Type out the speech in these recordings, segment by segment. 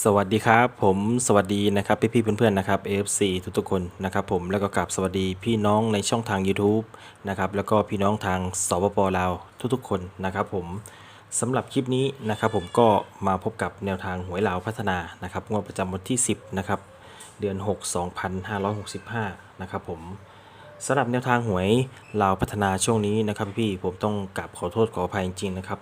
สวัสดีครับผมสวัสดีนะครับพี่พี่ๆเพื่อนๆนะครับ AFC ทุกๆคนนะครับผมแล้วก็กราบสวัสดีพี่น้องในช่องทาง YouTube นะครับแล้วก็พี่น้องทางสปปลาวทุกๆคนนะครับผมสำหรับคลิปนี้นะครับผมก็มาพบกับแนวทางหวยลาวพัฒนานะครับงวดประจำวันที่ 10นะครับเดือน 6 2565นะครับผมสำหรับแนวทางหวยลาวพัฒนาช่วงนี้นะครับพี่ผมต้องกราบขอโทษขออภัยจริงๆนะครับ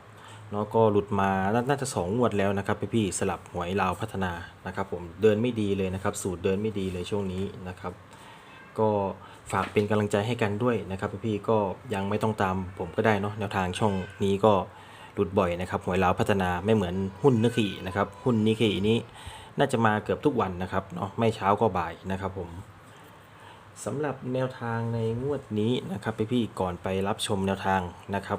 เนาะก็หลุดมาน่าจะสองวดแล้วนะครับพี่พี่ๆสลับหวยลาวพัฒนานะครับ ผมเดินไม่ดีเลยนะครับ สูตรเดินไม่ดีเลยช่วงนี้นะครับ ก็ฝากเป็นกำลังใจให้กันด้วยนะครับพี่พี่ๆก็ยังไม่ต้องตามผมก็ได้เนาะแนวทางช่องนี้ก็หลุดบ่อยนะครับหวยลาวพัฒนาไม่เหมือนหุ้นนึกขี่นะครับหุ้นนิคีนี้น่าจะมาเกือบทุกวันนะครับเนาะไม่เช้าก็บ่ายนะครับผมสำหรับแนวทางในงวดนี้นะครับพี่ๆก่อนไปรับชมแนวทางนะครับ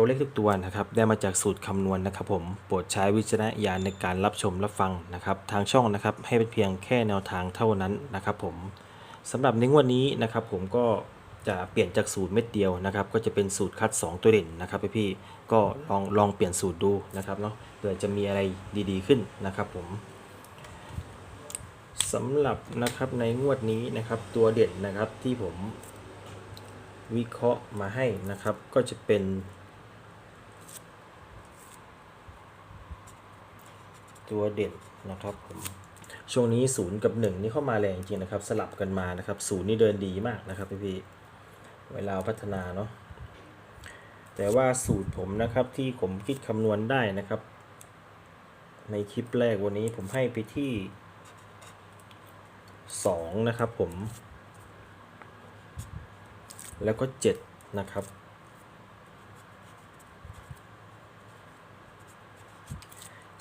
ตัวเลขทุกตัวนะครับ ได้มาจากสูตรคำนวณนะครับ ผม โปรดใช้วิจารณญาณในการรับชมรับฟังนะครับ ทางช่องนะครับ ให้เป็นเพียงแค่แนวทางเท่านั้นนะครับ ผมสำหรับในงวดนี้นะครับ ผมก็จะเปลี่ยนจากสูตรเม็ดเดียวนะครับ ก็จะเป็นสูตรคัด 2 ตัวเด่นนะครับพี่ๆก็ลองลองเปลี่ยนสูตรดูนะครับเนาะเผื่อจะมีอะไรดีๆขึ้นนะครับ ผมสำหรับนะครับในงวดนี้นะครับตัวเด่นนะครับที่ผมวิเคราะห์มาให้นะครับ ก็จะเป็น ตัวเด่นนะครับผมช่วงนี้ศูนย์กับหนึ่งนี่เข้ามาแรงจริงนะครับ สลับกันมานะครับศูนย์นี่เดินดีมากนะครับพี่พี่ๆเวลาพัฒนาเนาะแต่ว่าสูตรผมนะครับที่ผมคิดคำนวณได้นะครับ ในคลิปแรกวันนี้ผมให้ไปที่2นะครับผม แล้วก็7นะครับ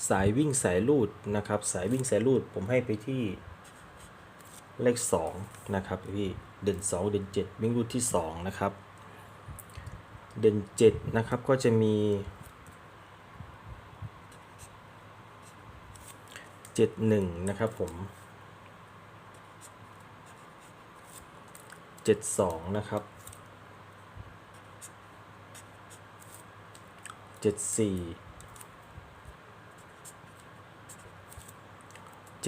สายวิ่งสายลูดนะครับ สายวิ่งสายลูดผมให้ไปที่เลข 2 นะครับพี่เด่น 2 เด่น 7 วิ่งลูดที่ 2 นะครับ เด่น 7 นะครับก็จะมี 71 นะครับผม 72 นะครับ 74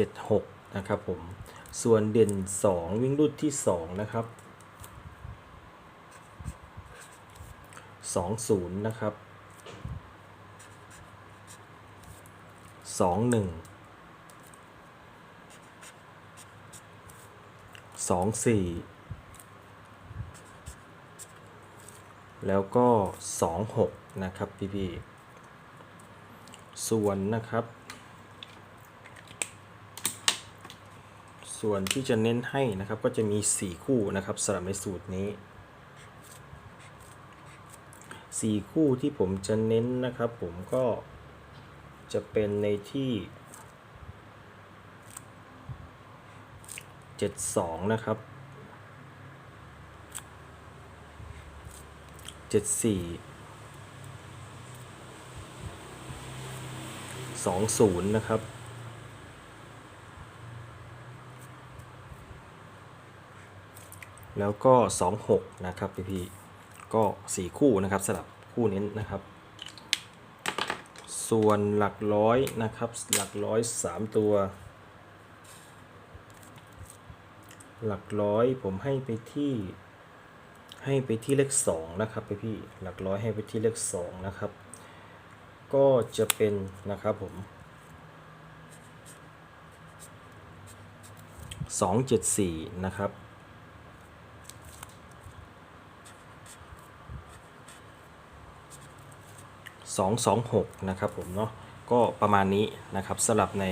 76 นะครับผม ส่วนเด่น 2 วิ่งรูดที่ 2 นะครับ 20 นะครับ 21 24 แล้วก็ 26 นะครับพี่พี่ๆส่วนนะครับ ส่วนที่จะเน้นให้นะครับก็จะมี 4 คู่นะครับสำหรับในสูตรนี้ 4 คู่ที่ผมจะเน้นนะครับผมก็จะเป็นในที่ 72 นะครับ 74 20 นะครับ แล้วก็ 26 นะครับพี่พี่ก็ 4 คู่นะครับสลับคู่เน้นนะครับ ส่วนหลักร้อยนะครับ หลักร้อย 3 ตัว หลักร้อยผมให้ไปที่ให้ไปที่เลข2นะครับพี่พี่หลักร้อยให้ไปที่เลข2นะครับ ก็จะเป็นนะครับผม274นะครับ 226 นะครับผมเนาะก็ประมาณนี้นะครับสำหรับใน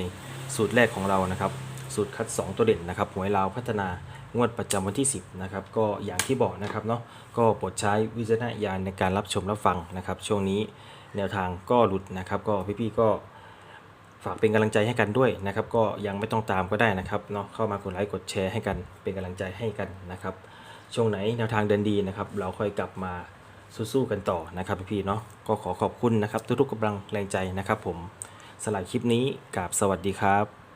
สูตรแรกของเรานะครับ สูตรคัด 2 ตัวเด่นนะครับหวยลาวพัฒนางวดประจำวันที่ 10นะครับก็อย่างที่บอกนะครับเนาะก็โปรดใช้วิจารณญาณในการรับชมรับฟังนะครับ ช่วงนี้แนวทางก็หลุดนะครับ ก็พี่ๆก็ฝากเป็นกำลังใจให้กันด้วยนะครับ ก็ยังไม่ต้องตามก็ได้นะครับเนาะเข้ามากดไลค์กดแชร์ให้กันเป็นกำลังใจให้กันนะครับ ช่วงไหนแนวทางเดินดีนะครับ เราค่อยกลับมา สู้ๆกันต่อนะครับพี่ๆเนาะก็ขอขอบคุณนะครับ ทุกๆกำลังแรงใจนะครับ ผมสำหรับคลิปนี้กับสวัสดีครับ